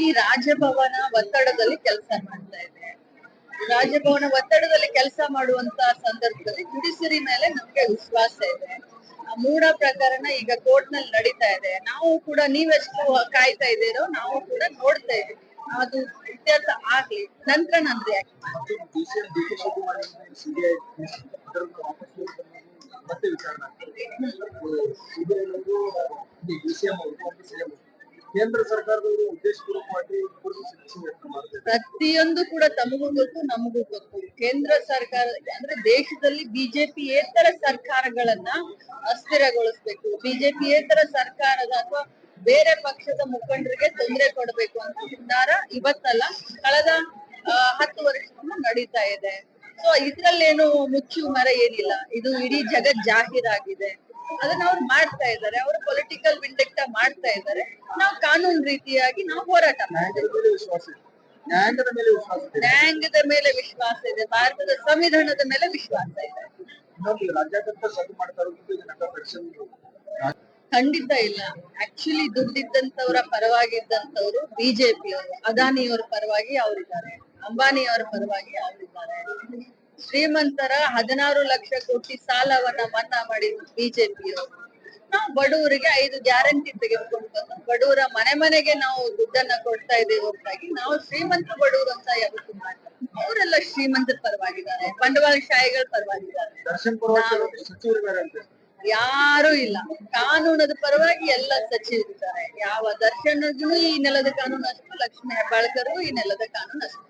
ಈ ರಾಜಭವನ ಒತ್ತಡದಲ್ಲಿ ಕೆಲಸ ಮಾಡ್ತಾ ಇದೆ. ರಾಜಭವನ ಒತ್ತಡದಲ್ಲಿ ಕೆಲಸ ಮಾಡುವಂತ ಸಂದರ್ಭದಲ್ಲಿ ಜುಡಿಷರಿ ಮೇಲೆ ನಮ್ಗೆ ವಿಶ್ವಾಸ ಇದೆ. ಆ ಮೂಢ ಪ್ರಕರಣ ಈಗ ಕೋರ್ಟ್ನಲ್ಲಿ ನಡೀತಾ ಇದೆ. ನಾವು ಕೂಡ ನೀವೆಷ್ಟು ಕಾಯ್ತಾ ಇದ್ದೀರೋ ನಾವು ಕೂಡ ನೋಡ್ತಾ ಇದ್ದೀವಿ. ಅದು ಇತ್ಯರ್ಥ ಆಗ್ಲಿ. ನಂತರ ನಾನು ರಿಯಾಕ್ಟ್ ಕೇಂದ್ರ ಸರ್ಕಾರದವರು ಉದ್ದೇಶಪೂರ್ವಕವಾಗಿ ಪ್ರತಿಯೊಂದು ಕೂಡ ತಮಗೂ ಗೊತ್ತು, ನಮಗೂ ಗೊತ್ತು. ಕೇಂದ್ರ ಸರ್ಕಾರ, ಅಂದ್ರೆ ದೇಶದಲ್ಲಿ ಬಿಜೆಪಿ ಏತರ ಸರ್ಕಾರಗಳನ್ನ ಅಸ್ಥಿರಗೊಳಿಸ್ಬೇಕು. ಏತರ ಸರ್ಕಾರದ ಅಥವಾ ಬೇರೆ ಪಕ್ಷದ ಮುಖಂಡರಿಗೆ ತೊಂದರೆ ಕೊಡಬೇಕು ಅಂತ ನಿರ್ಧಾರ ಇವತ್ತಲ್ಲ, ಕಳೆದ ಹತ್ತು ವರ್ಷದಿಂದ ನಡೀತಾ ಇದೆ. ಸೊ ಇದ್ರಲ್ಲೇನು ಮುಚ್ಚು ಮರ ಏನಿಲ್ಲ. ಇದು ಇಡೀ ಜಗತ್ ಜಾಹೀರಾಗಿದೆ ಅದನ್ನ ಅವ್ರು ಮಾಡ್ತಾ ಇದ್ದಾರೆ. ಅವರು ಪೊಲಿಟಿಕಲ್ ವಿಂಡೆಕ್ಟ ಮಾಡ್ತಾ ಇದ್ದಾರೆ. ನಾವು ಕಾನೂನು ರೀತಿಯಾಗಿ ನಾವು ಹೋರಾಟ ಮಾಡ್ತೀವಿ. ನ್ಯಾಯಾಂಗದ ಮೇಲೆ ವಿಶ್ವಾಸ ಇದೆ. ಭಾರತದ ಸಂವಿಧಾನದ ಮೇಲೆ ವಿಶ್ವಾಸ ಇದೆ. ಖಂಡಿತ ಇಲ್ಲ. ಆಕ್ಚುಲಿ ದುಡ್ಡಿದ್ದಂತವರ ಪರವಾಗಿದ್ದಂತವ್ರು ಬಿಜೆಪಿಯವರು ಅದಾನಿಯವರ ಪರವಾಗಿ ಅವರಿದ್ದಾರೆ. ಅಂಬಾನಿಯವರ ಪರವಾಗಿ ಅವರಿದ್ದಾರೆ. ಶ್ರೀಮಂತರ ಹದಿನಾರು ಲಕ್ಷ ಕೋಟಿ ಸಾಲವನ್ನ ಮನ್ನಾ ಮಾಡಿದ್ರು ಬಿಜೆಪಿ ನಾವು ಬಡವರಿಗೆ ಐದು ಗ್ಯಾರಂಟಿ ತೆಗೆದುಕೊಂಡು ಬಂದು ಬಡವರ ಮನೆ ಮನೆಗೆ ನಾವು ದುಡ್ಡನ್ನ ಕೊಡ್ತಾ ಇದ್ದೇವೆ ಹೊರತಾಗಿ ನಾವು ಶ್ರೀಮಂತ ಬಡವರು ಅಂತ ಯಾವತ್ತೂ ಮಾಡ್ತಾರೆ ಅವರೆಲ್ಲ ಶ್ರೀಮಂತರ ಪರವಾಗಿದ್ದಾರೆ ಬಂಡವಾಳಶಾಹಿಗಳ ಪರವಾಗಿದ್ದಾರೆ. ಯಾರು ಇಲ್ಲ. ಕಾನೂನದ ಪರವಾಗಿ ಎಲ್ಲ ಸಚಿವರಿದ್ದಾರೆ. ಯಾವ ದರ್ಶನಗೂ ಈ ನೆಲದ ಕಾನೂನು ಅಷ್ಟು ಲಕ್ಷ್ಮೀ ಹೆಬ್ಬಾಳ್ಕರ್ಗೂ ಈ ನೆಲದ ಕಾನೂನು ಅಷ್ಟು.